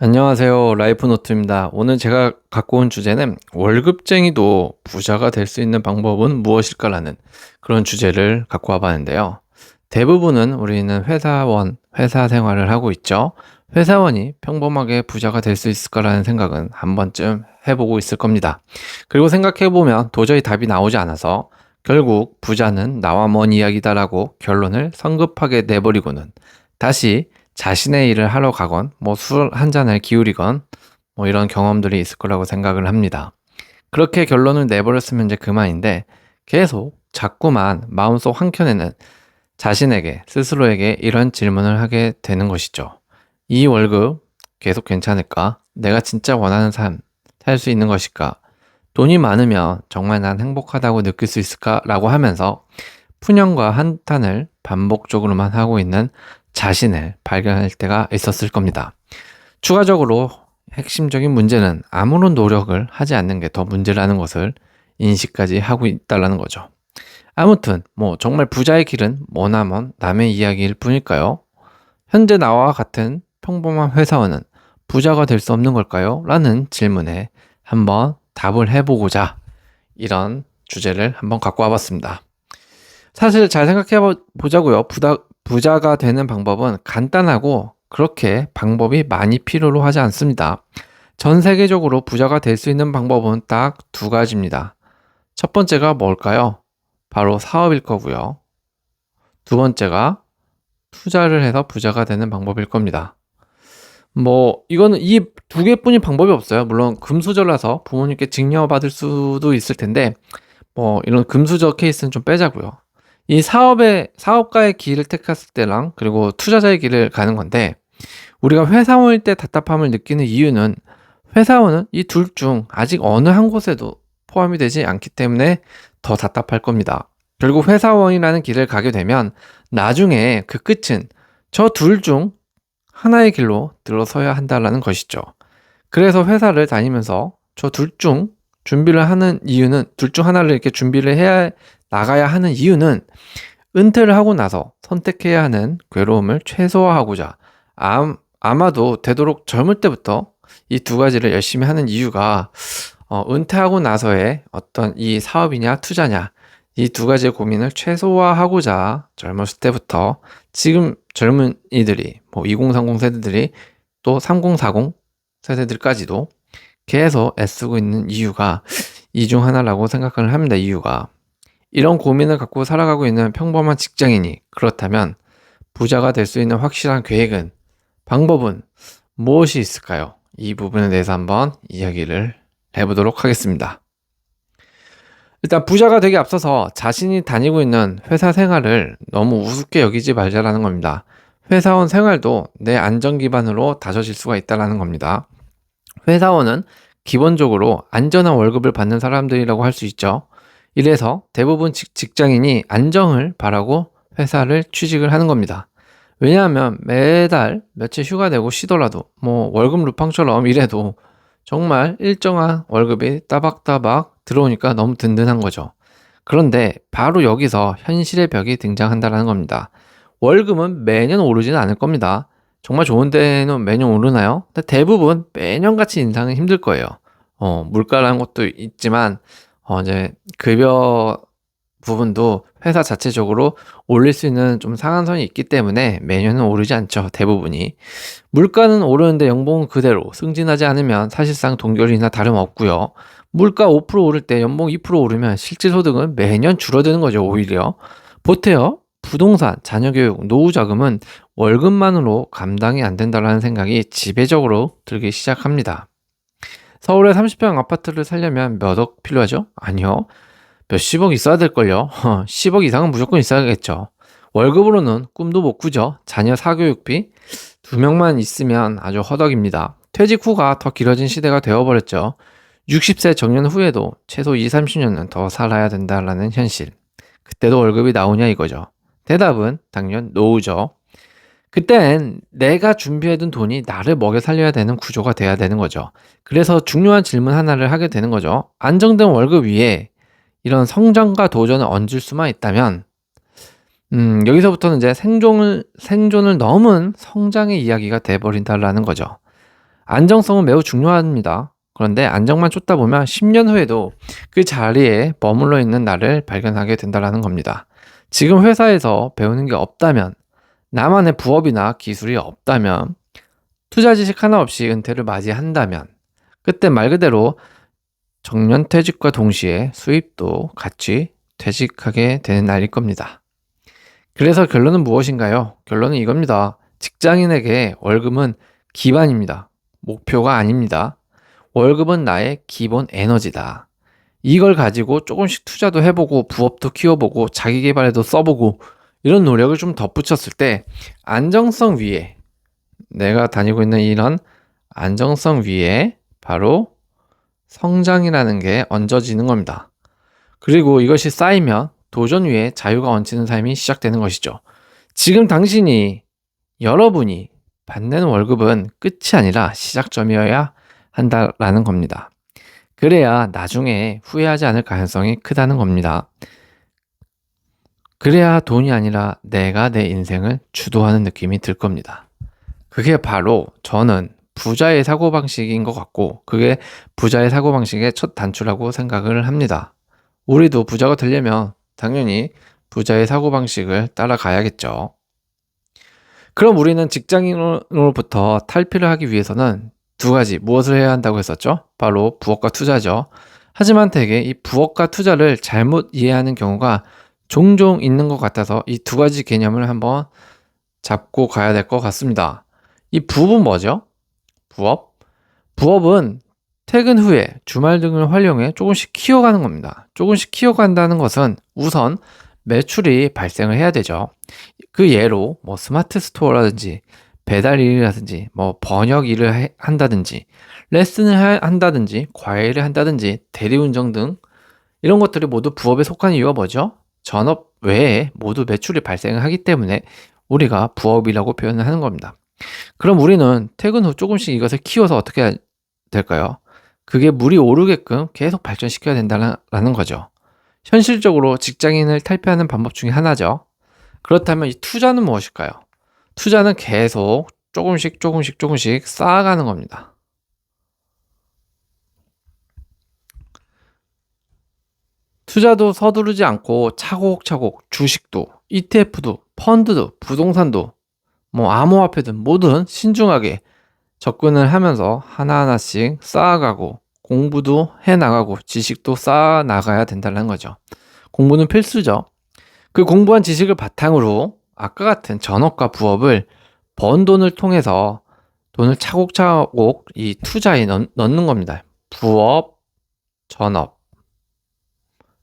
안녕하세요. 라이프노트입니다. 오늘 제가 갖고 온 주제는 월급쟁이도 부자가 될 수 있는 방법은 무엇일까라는 그런 주제를 갖고 와봤는데요. 대부분은 우리는 회사원, 회사 생활을 하고 있죠. 회사원이 평범하게 부자가 될 수 있을까라는 생각은 한 번쯤 해보고 있을 겁니다. 그리고 생각해보면 도저히 답이 나오지 않아서 결국 부자는 나와 먼 이야기다라고 결론을 성급하게 내버리고는 다시 자신의 일을 하러 가건 뭐 술 한 잔을 기울이건 뭐 이런 경험들이 있을 거라고 생각을 합니다. 그렇게 결론을 내버렸으면 이제 그만인데 계속 자꾸만 마음속 한켠에는 자신에게 스스로에게 이런 질문을 하게 되는 것이죠. 이 월급 계속 괜찮을까? 내가 진짜 원하는 삶 살 수 있는 것일까? 돈이 많으면 정말 난 행복하다고 느낄 수 있을까? 라고 하면서 푸념과 한탄을 반복적으로만 하고 있는 자신을 발견할 때가 있었을 겁니다. 추가적으로 핵심적인 문제는 아무런 노력을 하지 않는 게 더 문제라는 것을 인식까지 하고 있다는 거죠. 아무튼 뭐 정말 부자의 길은 머나먼 남의 이야기일 뿐일까요? 현재 나와 같은 평범한 회사원은 부자가 될 수 없는 걸까요? 라는 질문에 한번 답을 해보고자 이런 주제를 한번 갖고 와봤습니다. 사실 잘 생각해 보자고요. 부다, 부자가 되는 방법은 간단하고 그렇게 방법이 많이 필요로 하지 않습니다. 전 세계적으로 부자가 될 수 있는 방법은 딱 두 가지입니다. 첫 번째가 뭘까요? 바로 사업일 거고요. 두 번째가 투자를 해서 부자가 되는 방법일 겁니다. 뭐, 이거는 이 두 개뿐인 방법이 없어요. 물론 금수저라서 부모님께 증여받을 수도 있을 텐데, 뭐, 이런 금수저 케이스는 좀 빼자고요. 이 사업의 사업가의 길을 택했을 때랑 그리고 투자자의 길을 가는 건데 우리가 회사원일 때 답답함을 느끼는 이유는 회사원은 이 둘 중 아직 어느 한 곳에도 포함이 되지 않기 때문에 더 답답할 겁니다. 결국 회사원이라는 길을 가게 되면 나중에 그 끝은 저 둘 중 하나의 길로 들어서야 한다라는 것이죠. 그래서 회사를 다니면서 저 둘 중 준비를 하는 이유는 둘 중 하나를 이렇게 준비를 해야 나가야 하는 이유는 은퇴를 하고 나서 선택해야 하는 괴로움을 최소화하고자 아, 아마도 되도록 젊을 때부터 이 두 가지를 열심히 하는 이유가 어, 은퇴하고 나서의 어떤 이 사업이냐 투자냐 이 두 가지의 고민을 최소화하고자 젊었을 때부터 지금 젊은 이들이 뭐 2030 세대들이 또 3040 세대들까지도 계속 애쓰고 있는 이유가 이 중 하나라고 생각을 합니다. 이유가 이런 고민을 갖고 살아가고 있는 평범한 직장인이 그렇다면 부자가 될 수 있는 확실한 계획은 방법은 무엇이 있을까요? 이 부분에 대해서 한번 이야기를 해보도록 하겠습니다. 일단 부자가 되기 앞서서 자신이 다니고 있는 회사 생활을 너무 우습게 여기지 말자라는 겁니다. 회사원 생활도 내 안전 기반으로 다져질 수가 있다는 겁니다. 회사원은 기본적으로 안전한 월급을 받는 사람들이라고 할 수 있죠. 이래서 대부분 직장인이 안정을 바라고 회사를 취직을 하는 겁니다. 왜냐하면 매달 며칠 휴가 내고 쉬더라도 뭐 월급 루팡처럼 일해도 정말 일정한 월급이 따박따박 들어오니까 너무 든든한 거죠. 그런데 바로 여기서 현실의 벽이 등장한다는 겁니다. 월급은 매년 오르지는 않을 겁니다. 정말 좋은 데는 매년 오르나요? 대부분 매년 같이 인상은 힘들 거예요. 어, 물가라는 것도 있지만 어, 이제 급여 부분도 회사 자체적으로 올릴 수 있는 좀 상한선이 있기 때문에 매년은 오르지 않죠. 대부분이. 물가는 오르는데 연봉은 그대로 승진하지 않으면 사실상 동결이나 다름없고요. 물가 5% 오를 때 연봉 2% 오르면 실질 소득은 매년 줄어드는 거죠. 오히려. 보태요. 부동산, 자녀교육, 노후 자금은 월급만으로 감당이 안 된다라는 생각이 지배적으로 들기 시작합니다. 서울에 30평 아파트를 살려면 몇 억 필요하죠? 아니요. 몇십억 있어야 될걸요. 10억 이상은 무조건 있어야겠죠. 월급으로는 꿈도 못 꾸죠. 자녀 사교육비 두 명만 있으면 아주 허덕입니다. 퇴직 후가 더 길어진 시대가 되어버렸죠. 60세 정년 후에도 최소 2, 30년은 더 살아야 된다라는 현실. 그때도 월급이 나오냐 이거죠. 대답은 당연 노우죠. 그땐 내가 준비해둔 돈이 나를 먹여 살려야 되는 구조가 돼야 되는 거죠. 그래서 중요한 질문 하나를 하게 되는 거죠. 안정된 월급 위에 이런 성장과 도전을 얹을 수만 있다면, 음, 여기서부터는 이제 생존을, 생존을 넘은 성장의 이야기가 돼버린다라는 거죠. 안정성은 매우 중요합니다. 그런데 안정만 쫓다 보면 10년 후에도 그 자리에 머물러 있는 나를 발견하게 된다는 겁니다. 지금 회사에서 배우는 게 없다면, 나만의 부업이나 기술이 없다면, 투자 지식 하나 없이 은퇴를 맞이한다면, 그때 말 그대로 정년 퇴직과 동시에 수입도 같이 퇴직하게 되는 날일 겁니다. 그래서 결론은 무엇인가요? 결론은 이겁니다. 직장인에게 월급은 기반입니다. 목표가 아닙니다. 월급은 나의 기본 에너지다. 이걸 가지고 조금씩 투자도 해보고 부업도 키워보고 자기 개발에도 써보고 이런 노력을 좀 덧붙였을 때 안정성 위에 내가 다니고 있는 이런 안정성 위에 바로 성장이라는 게 얹어지는 겁니다. 그리고 이것이 쌓이면 도전 위에 자유가 얹히는 삶이 시작되는 것이죠. 지금 당신이 여러분이 받는 월급은 끝이 아니라 시작점이어야 한다라는 겁니다. 그래야 나중에 후회하지 않을 가능성이 크다는 겁니다. 그래야 돈이 아니라 내가 내 인생을 주도하는 느낌이 들 겁니다. 그게 바로 저는 부자의 사고방식인 것 같고, 그게 부자의 사고방식의 첫 단추라고 생각을 합니다. 우리도 부자가 되려면 당연히 부자의 사고방식을 따라가야겠죠. 그럼 우리는 직장인으로부터 탈피를 하기 위해서는 두 가지 무엇을 해야 한다고 했었죠? 바로 부업과 투자죠. 하지만 대개 이 부업과 투자를 잘못 이해하는 경우가 종종 있는 것 같아서 이 두 가지 개념을 한번 잡고 가야 될 것 같습니다. 이 부업은 뭐죠? 부업? 부업은 퇴근 후에 주말 등을 활용해 조금씩 키워가는 겁니다. 조금씩 키워간다는 것은 우선 매출이 발생을 해야 되죠. 그 예로 뭐 스마트 스토어라든지 배달 일이라든지 뭐 번역 일을 해, 한다든지 레슨을 한다든지 과외를 한다든지 대리운전 등 이런 것들이 모두 부업에 속한 이유가 뭐죠? 전업 외에 모두 매출이 발생을 하기 때문에 우리가 부업이라고 표현을 하는 겁니다. 그럼 우리는 퇴근 후 조금씩 이것을 키워서 어떻게 될까요? 그게 물이 오르게끔 계속 발전시켜야 된다는 거죠. 현실적으로 직장인을 탈피하는 방법 중에 하나죠. 그렇다면 이 투자는 무엇일까요? 투자는 계속 조금씩 조금씩 조금씩 쌓아가는 겁니다. 투자도 서두르지 않고 차곡차곡 주식도 ETF도 펀드도 부동산도 뭐 암호화폐든 뭐든 신중하게 접근을 하면서 하나하나씩 쌓아가고 공부도 해 나가고 지식도 쌓아 나가야 된다는 거죠. 공부는 필수죠. 그 공부한 지식을 바탕으로 아까 같은 전업과 부업을 번 돈을 통해서 돈을 차곡차곡 이 투자에 넣, 는 겁니다. 부업, 전업.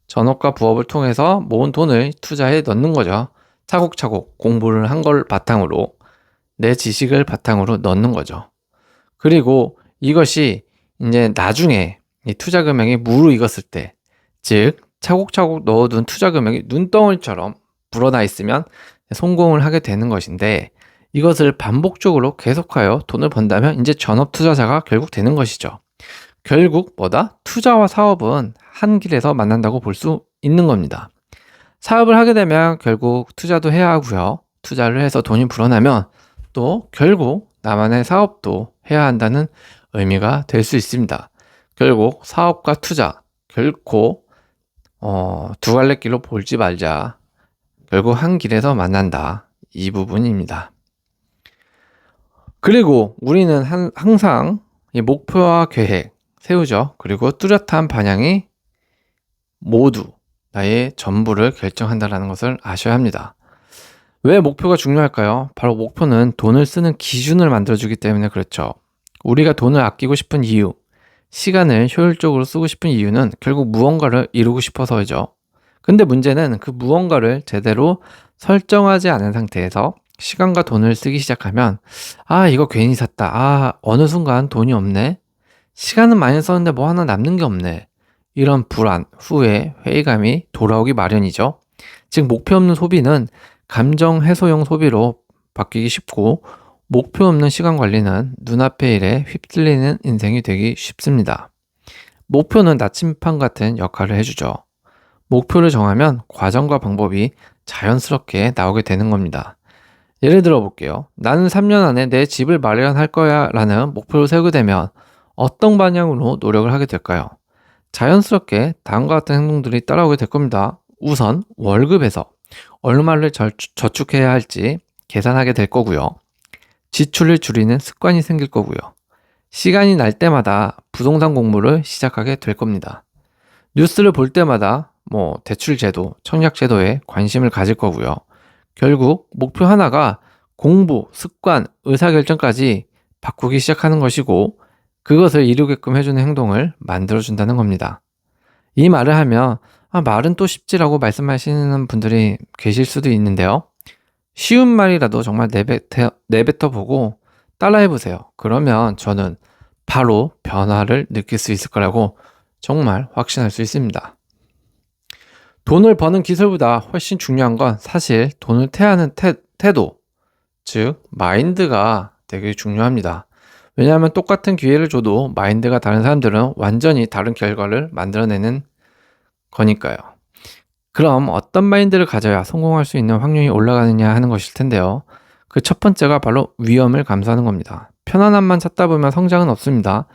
전업과 부업을 통해서 모은 돈을 투자에 넣는 거죠. 차곡차곡 공부를 한 걸 바탕으로 내 지식을 바탕으로 넣는 거죠. 그리고 이것이 이제 나중에 이 투자 금액이 무르익었을 때, 즉 차곡차곡 넣어둔 투자 금액이 눈덩이처럼 불어나 있으면 성공을 하게 되는 것인데 이것을 반복적으로 계속하여 돈을 번다면 이제 전업 투자자가 결국 되는 것이죠. 결국 뭐다? 투자와 사업은 한 길에서 만난다고 볼 수 있는 겁니다. 사업을 하게 되면 결국 투자도 해야 하고요. 투자를 해서 돈이 불어나면 또 결국 나만의 사업도 해야 한다는 의미가 될 수 있습니다. 결국 사업과 투자 결코 어, 두 갈래 길로 볼지 말자. 결국 한 길에서 만난다. 이 부분입니다. 그리고 우리는 한, 항상 목표와 계획 세우죠. 그리고 뚜렷한 반향이 모두 나의 전부를 결정한다는 것을 아셔야 합니다. 왜 목표가 중요할까요? 바로 목표는 돈을 쓰는 기준을 만들어주기 때문에 그렇죠. 우리가 돈을 아끼고 싶은 이유, 시간을 효율적으로 쓰고 싶은 이유는 결국 무언가를 이루고 싶어서죠. 근데 문제는 그 무언가를 제대로 설정하지 않은 상태에서 시간과 돈을 쓰기 시작하면 아 이거 괜히 샀다. 아 어느 순간 돈이 없네. 시간은 많이 썼는데 뭐 하나 남는 게 없네. 이런 불안 후회 회의감이 돌아오기 마련이죠. 즉 목표 없는 소비는 감정 해소용 소비로 바뀌기 쉽고 목표 없는 시간 관리는 눈앞의 일에 휩쓸리는 인생이 되기 쉽습니다. 목표는 나침판 같은 역할을 해주죠 목표를 정하면 과정과 방법이 자연스럽게 나오게 되는 겁니다. 예를 들어 볼게요. 나는 3년 안에 내 집을 마련할 거야 라는 목표를 세우게 되면 어떤 방향으로 노력을 하게 될까요? 자연스럽게 다음과 같은 행동들이 따라오게 될 겁니다. 우선 월급에서 얼마를 저축해야 할지 계산하게 될 거고요. 지출을 줄이는 습관이 생길 거고요. 시간이 날 때마다 부동산 공부를 시작하게 될 겁니다. 뉴스를 볼 때마다 뭐 대출 제도, 청약 제도에 관심을 가질 거고요. 결국 목표 하나가 공부, 습관, 의사결정까지 바꾸기 시작하는 것이고 그것을 이루게끔 해주는 행동을 만들어준다는 겁니다. 이 말을 하면 아, 말은 또 쉽지라고 말씀하시는 분들이 계실 수도 있는데요. 쉬운 말이라도 정말 내뱉어, 내뱉어 보고 따라해 보세요. 그러면 저는 바로 변화를 느낄 수 있을 거라고 정말 확신할 수 있습니다. 돈을 버는 기술보다 훨씬 중요한 건 사실 돈을 태하는 태, 태도, 즉, 마인드가 되게 중요합니다. 왜냐하면 똑같은 기회를 줘도 마인드가 다른 사람들은 완전히 다른 결과를 만들어내는 거니까요. 그럼 어떤 마인드를 가져야 성공할 수 있는 확률이 올라가느냐 하는 것일 텐데요. 그 첫 번째가 바로 위험을 감수하는 겁니다. 편안함만 찾다 보면 성장은 없습니다.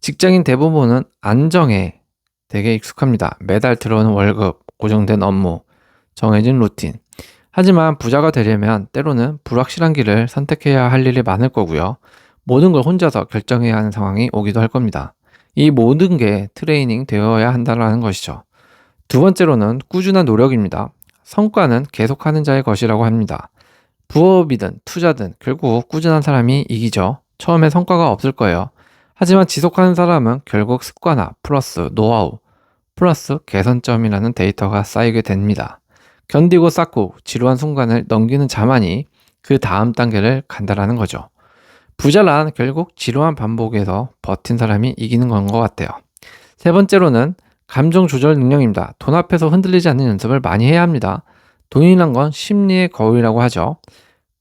직장인 대부분은 안정에 되게 익숙합니다. 매달 들어오는 월급, 고정된 업무, 정해진 루틴. 하지만 부자가 되려면 때로는 불확실한 길을 선택해야 할 일이 많을 거고요. 모든 걸 혼자서 결정해야 하는 상황이 오기도 할 겁니다. 이 모든 게 트레이닝 되어야 한다는 것이죠. 두 번째로는 꾸준한 노력입니다. 성과는 계속하는 자의 것이라고 합니다. 부업이든 투자든 결국 꾸준한 사람이 이기죠. 처음에 성과가 없을 거예요. 하지만 지속하는 사람은 결국 습관화 플러스 노하우 플러스 개선점이라는 데이터가 쌓이게 됩니다. 견디고 쌓고 지루한 순간을 넘기는 자만이 그 다음 단계를 간다라는 거죠. 부자란 결국 지루한 반복에서 버틴 사람이 이기는 건 것 같아요. 세 번째로는 감정 조절 능력입니다. 돈 앞에서 흔들리지 않는 연습을 많이 해야 합니다. 돈이란 건 심리의 거울이라고 하죠.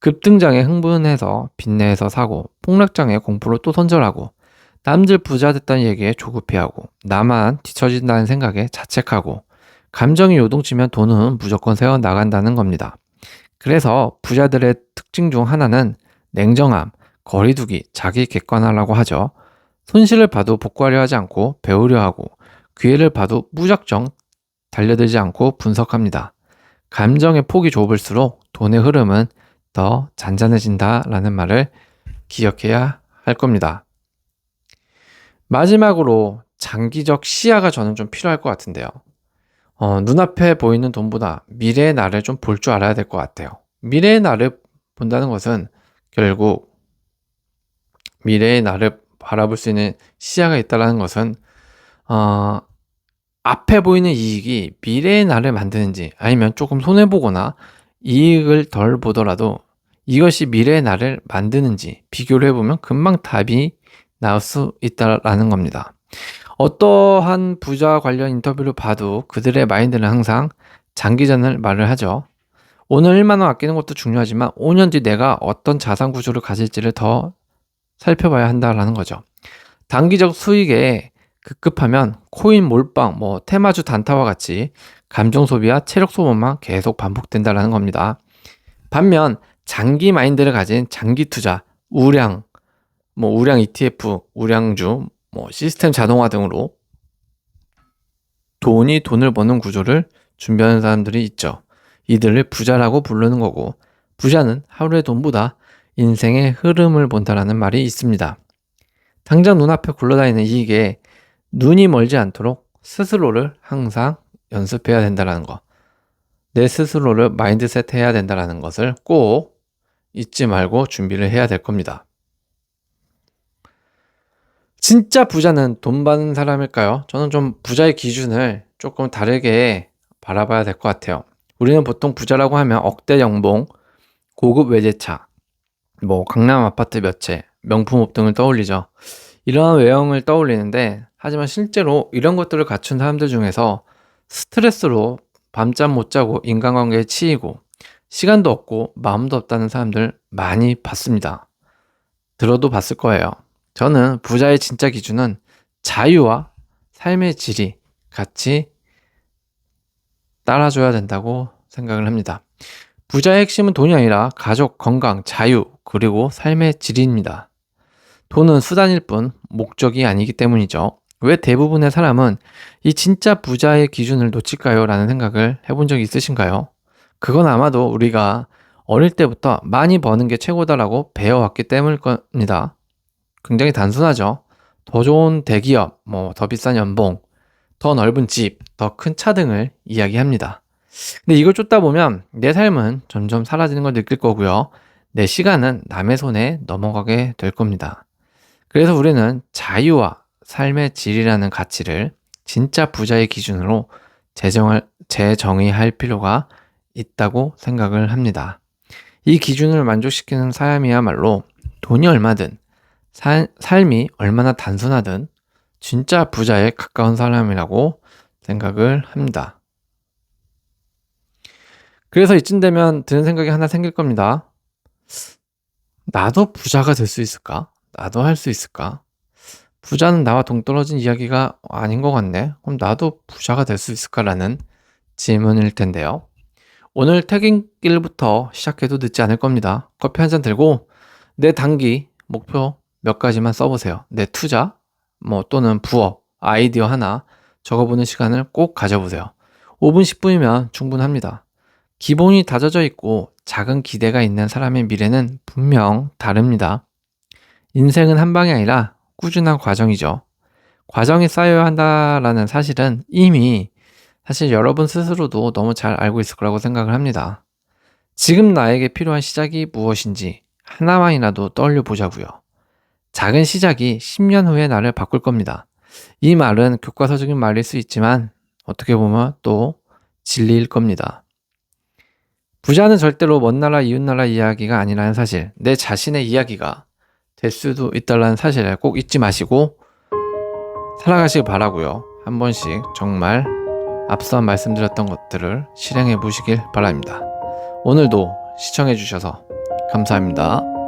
급등장에 흥분해서 빚내서 사고, 폭락장에 공포를 또 선절하고, 남들 부자 됐다는 얘기에 조급해하고, 나만 뒤처진다는 생각에 자책하고, 감정이 요동치면 돈은 무조건 세워 나간다는 겁니다. 그래서 부자들의 특징 중 하나는 냉정함, 거리두기, 자기 객관화라고 하죠. 손실을 봐도 복구하려 하지 않고 배우려 하고, 기회를 봐도 무작정 달려들지 않고 분석합니다. 감정의 폭이 좁을수록 돈의 흐름은 더 잔잔해진다라는 말을 기억해야 할 겁니다. 마지막으로 장기적 시야가 저는 좀 필요할 것 같은데요. 어, 눈앞에 보이는 돈보다 미래의 나를 좀 볼 줄 알아야 될 것 같아요. 미래의 나를 본다는 것은 결국 미래의 나를 바라볼 수 있는 시야가 있다는 것은 어, 앞에 보이는 이익이 미래의 나를 만드는지 아니면 조금 손해 보거나 이익을 덜 보더라도 이것이 미래의 나를 만드는지 비교를 해보면 금방 답이 나올 수 있다라는 겁니다. 어떠한 부자 관련 인터뷰를 봐도 그들의 마인드는 항상 장기전을 말을 하죠. 오늘 1만원 아끼는 것도 중요하지만 5년 뒤 내가 어떤 자산 구조를 가질지를 더 살펴봐야 한다라는 거죠. 단기적 수익에 급급하면 코인 몰빵, 뭐 테마주 단타와 같이 감정 소비와 체력 소모만 계속 반복된다는 겁니다. 반면 장기 마인드를 가진 장기 투자, 우량, 뭐 우량 ETF, 우량주, 뭐 시스템 자동화 등으로 돈이 돈을 버는 구조를 준비하는 사람들이 있죠. 이들을 부자라고 부르는 거고 부자는 하루의 돈보다 인생의 흐름을 본다라는 말이 있습니다. 당장 눈앞에 굴러다니는 이익에 눈이 멀지 않도록 스스로를 항상 연습해야 된다는 거. 내 스스로를 마인드셋 해야 된다는 것을 꼭 잊지 말고 준비를 해야 될 겁니다. 진짜 부자는 돈 받는 사람일까요? 저는 좀 부자의 기준을 조금 다르게 바라봐야 될 것 같아요. 우리는 보통 부자라고 하면 억대 연봉, 고급 외제차, 뭐 강남 아파트 몇 채, 명품업 등을 떠올리죠. 이러한 외형을 떠올리는데 하지만 실제로 이런 것들을 갖춘 사람들 중에서 스트레스로 밤잠 못 자고 인간관계에 치이고 시간도 없고 마음도 없다는 사람들 많이 봤습니다. 들어도 봤을 거예요. 저는 부자의 진짜 기준은 자유와 삶의 질이 같이 따라줘야 된다고 생각을 합니다. 부자의 핵심은 돈이 아니라 가족, 건강, 자유, 그리고 삶의 질입니다. 돈은 수단일 뿐 목적이 아니기 때문이죠. 왜 대부분의 사람은 이 진짜 부자의 기준을 놓칠까요? 라는 생각을 해본 적 있으신가요? 그건 아마도 우리가 어릴 때부터 많이 버는 게 최고다라고 배워왔기 때문일 겁니다. 굉장히 단순하죠. 더 좋은 대기업, 뭐 더 비싼 연봉, 더 넓은 집, 더 큰 차 등을 이야기합니다. 근데 이걸 쫓다 보면 내 삶은 점점 사라지는 걸 느낄 거고요. 내 시간은 남의 손에 넘어가게 될 겁니다. 그래서 우리는 자유와 삶의 질이라는 가치를 진짜 부자의 기준으로 재정할, 재정의할 필요가 있다고 생각을 합니다. 이 기준을 만족시키는 사람이야말로 돈이 얼마든 사, 삶이 얼마나 단순하든 진짜 부자에 가까운 사람이라고 생각을 합니다. 그래서 이쯤 되면 드는 생각이 하나 생길 겁니다. 나도 부자가 될 수 있을까? 나도 할 수 있을까? 부자는 나와 동떨어진 이야기가 아닌 것 같네. 그럼 나도 부자가 될 수 있을까라는 질문일 텐데요. 오늘 퇴근길부터 시작해도 늦지 않을 겁니다. 커피 한 잔 들고 내 단기 목표 몇 가지만 써보세요. 내 투자, 뭐 또는 부업, 아이디어 하나 적어보는 시간을 꼭 가져보세요. 5분, 10분이면 충분합니다. 기본이 다져져 있고 작은 기대가 있는 사람의 미래는 분명 다릅니다. 인생은 한 방이 아니라 꾸준한 과정이죠. 과정이 쌓여야 한다라는 사실은 이미 사실 여러분 스스로도 너무 잘 알고 있을 거라고 생각을 합니다. 지금 나에게 필요한 시작이 무엇인지 하나만이라도 떠올려 보자고요. 작은 시작이 10년 후에 나를 바꿀 겁니다. 이 말은 교과서적인 말일 수 있지만 어떻게 보면 또 진리일 겁니다. 부자는 절대로 먼 나라 이웃 나라 이야기가 아니라는 사실, 내 자신의 이야기가 될 수도 있다는 사실을 꼭 잊지 마시고 살아가시길 바라고요. 한 번씩 정말 앞서 말씀드렸던 것들을 실행해 보시길 바랍니다. 오늘도 시청해 주셔서 감사합니다.